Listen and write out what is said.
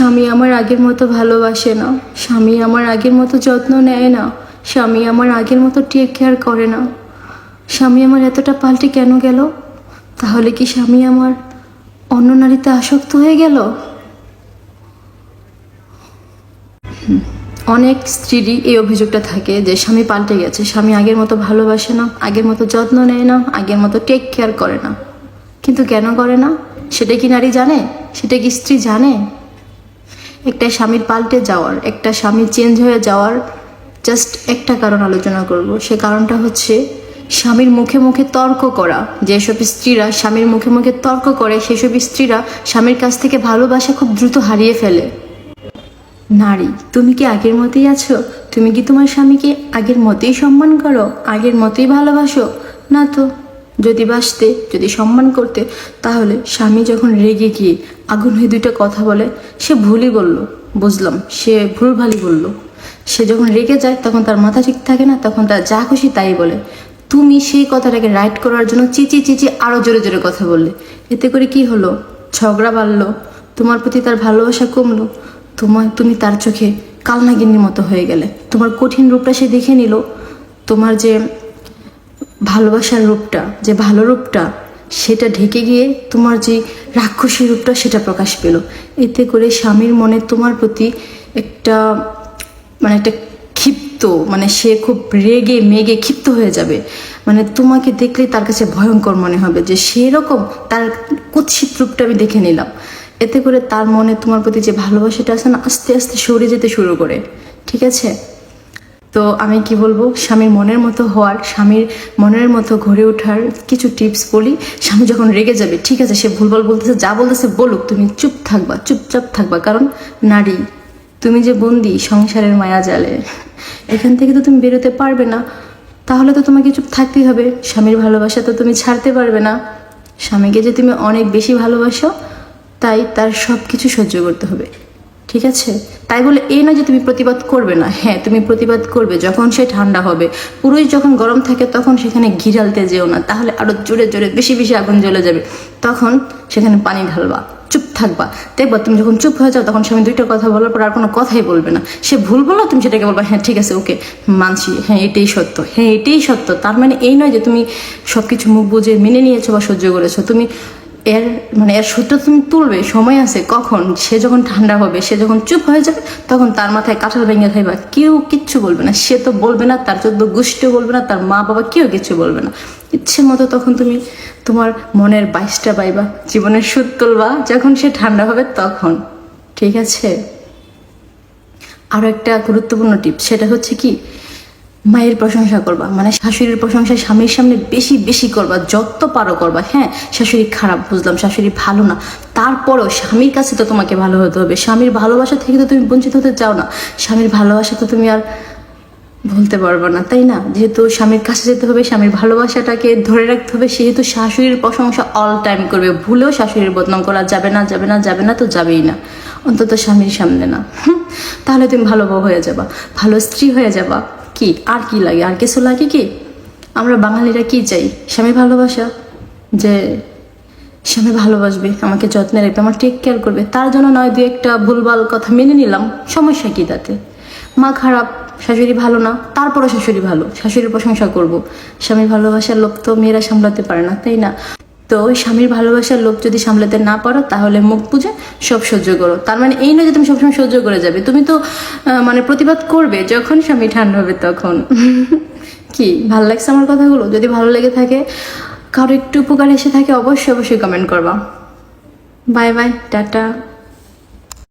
স্বামী আমার আগের মতো ভালোবাসে না। স্বামী আমার আগের মতো যত্ন নেয় না। স্বামী আমার আগের মতো টেক কেয়ার করে না। স্বামী আমার এতটা পাল্টে কেন গেল? তাহলে কি স্বামী আমার অন্য নারীতে আসক্ত হয়ে গেল? অনেক স্ত্রীরই এই অভিযোগটা থাকে যে স্বামী পাল্টে গেছে। স্বামী আগের মতো ভালোবাসে না, আগের মতো যত্ন নেয় না, আগের মতো টেক কেয়ার করে না। কিন্তু কেন করে না? সেটা কি নারী জানে? সেটা কি স্ত্রী জানে? একটা স্বামীর পাল্টে যাওয়ার, একটা স্বামী চেঞ্জ হয়ে যাওয়ার জাস্ট একটা কারণ আলোচনা করব। সে কারণটা হচ্ছে স্বামীর মুখে মুখে তর্ক করা। যেসব স্ত্রীরা স্বামীর মুখে মুখে তর্ক করে, সেসব স্ত্রীরা স্বামীর কাছ থেকে ভালোবাসা খুব দ্রুত হারিয়ে ফেলে। নারী, তুমি কি আগের মতোই আছো? তুমি কি তোমার স্বামীকে আগের মতোই সম্মান করো? আগের মতোই ভালোবাসো? না তো। যদি বাসতে যদি সম্মান করতে, তাহলে স্বামী যখন রেগে গিয়ে আগুন হয়ে দুইটা কথা বলে, সে ভুলই বলল, বুঝলাম। সে ভুলভালই বলল। সে যখন রেগে যায়, তখন তার মাথা ঠিক থাকে না, তখন তার যা খুশি তাই বলে। তুমি সেই কথাটাকে রাইট করার জন্য চিচি চিচি আরও জোরে জোরে কথা বললে। এতে করে কি হলো? ঝগড়া বাড়লো, তোমার প্রতি তার ভালোবাসা কমলো তোমার তুমি তার চোখে কালনাগিন্নির মতো হয়ে গেলে। তোমার কঠিন রূপটা সে দেখে নিল। তোমার যে ভালোবাসার রূপটা, যে ভালো রূপটা, সেটা ঢেকে গিয়ে তোমার যে রাক্ষসী রূপটা সেটা প্রকাশ পেল। এতে করে স্বামীর মনে তোমার প্রতি একটা মানে একটা ক্ষিপ্ত মানে সে খুব রেগে মেগে ক্ষিপ্ত হয়ে যাবে। মানে তোমাকে দেখলে তার কাছে ভয়ঙ্কর মনে হবে যে সেরকম তার কুৎসিত রূপটা আমি দেখে নিলাম। এতে করে তার মনে তোমার প্রতি যে ভালোবাসাটা আছে না, আস্তে আস্তে সরে যেতে শুরু করে। ঠিক আছে? তো আমি কি বলব, স্বামীর মনের মতো হওয়ার, স্বামীর মনের মতো ঘরে ওঠার কিছু টিপস বলি। স্বামী যখন রেগে যাবে, ঠিক আছে, সে ভুলভাল বলতেছে, যা বলতেছে বলুক, তুমি চুপ থাকবা, চুপচাপ থাকবা। কারণ নারী, তুমি যে বন্দি সংসারের মায়া জালে, এখান থেকে তো তুমি বেরোতে পারবে না। তাহলে তো তোমাকে চুপ থাকতেই হবে। স্বামীর ভালোবাসা তো তুমি ছাড়তে পারবে না। স্বামীকে যে তুমি অনেক বেশি ভালোবাসো, তাই তার সব কিছু সহ্য করতে হবে। ঠিক আছে? তাই বলে এই নয় যে তুমি প্রতিবাদ করবে না। হ্যাঁ তুমি প্রতিবাদ করবে যখন সে ঠান্ডা হবে। পুরুষ যখন গরম থাকে তখন সেখানে ঘি ঢালতে যেও না। তাহলে আরও জোরে জোরে বেশি বেশি আগুন জ্বলে যাবে। তখন সেখানে পানি ঢালবা, চুপ থাকবা। দেখবা তুমি যখন চুপ হয়ে যাও তখন স্বামী দুইটা কথা বলার পর আর কোনো কথাই বলবে না। সে ভুল বলো তুমি সেটাকে বলবা হ্যাঁ ঠিক আছে, ওকে, মানছি। হ্যাঁ এটাই সত্য। হ্যাঁ এটাই সত্য। তার মানে এই নয় যে তুমি সবকিছু মুখ বুঝে মেনে নিয়েছো বা সহ্য করেছ। তুমি এর মানে এর সূত্র তুমি তুলবে, সময় আছে, কখন? সে যখন ঠান্ডা হবে, সে যখন চুপ হয়ে যাবে, তখন তার মাথায় কাঁঠাল ভেঙে খাইবা কেউ কিচ্ছু বলবে না। সে তো বলবে না, তার চোদ্দ গোষ্ঠীও বলবে না, তার মা বাবা কেউ কিছু বলবে না। ইচ্ছে মতো তখন তুমি তোমার মনের বাইশটা পাইবা, জীবনের সুদ তুলবা, যখন সে ঠান্ডা হবে তখন। ঠিক আছে? আরও একটা গুরুত্বপূর্ণ টিপ, সেটা হচ্ছে কি মায়ের প্রশংসা করবা মানে শাশুড়ির প্রশংসা স্বামীর সামনে বেশি বেশি করবা যত পারো করবা। হ্যাঁ শাশুড়ি খারাপ বুঝলাম, শাশুড়ি ভালো না। তারপরও স্বামীর কাছে তো তোমাকে ভালো হতে হবে, স্বামীর ভালোবাসা থেকে তো তুমি বঞ্চিত হতে চাও না। স্বামীর ভালোবাসা তো তুমি আর ভুলতে পারব না, তাই না? যেহেতু স্বামীর কাছে যেতে হবে, স্বামীর ভালোবাসাটাকে ধরে রাখতে হবে, সেহেতু শাশুড়ির প্রশংসা অল টাইম করবে। ভুলেও শাশুড়ির বদনাম করা যাবে না যাবে না যাবে না, তো যাবেই না। অন্তত স্বামীর সামনে না। তাহলে তুমি ভালো বউ হয়ে যাবা, ভালো স্ত্রী হয়ে যাবা। কি? আর কি লাগে? আর কিছু লাগে কি? আমরা বাঙালিরা কি চাই? স্বামী ভালোবাসা? যে স্বামী ভালোবাসবে, আমাকে যত্নে রাখবে, আমার টেক কেয়ার করবে। তার জন্য নয়, দু একটা ভুলভাল কথা মেনে নিলাম। সমস্যা কি তাতে? মা খারাপ, শাশুড়ি ভালো না, তারপরও শাশুড়ি ভালো। শাশুড়ির প্রশংসা করব। স্বামীর ভালোবাসার লোক তো মেয়েরা সামলাতে পারে না, তাই না? তো ওই স্বামীর ভালোবাসার লোভ যদি সামলাতে না পারো, তাহলে মুখ পুজে সব সহ্য করো। তার মানে এই নয় যে তুমি সবসময় সহ্য করে যাবে। তুমি তো মানে প্রতিবাদ করবে যখন স্বামী ঠান্ডা হবে তখন। কি, ভালো লাগছে আমার কথাগুলো? যদি ভালো লেগে থাকে, কারও একটু উপকার এসে থাকে, অবশ্যই অবশ্যই কমেন্ট করবা। Bye bye tata.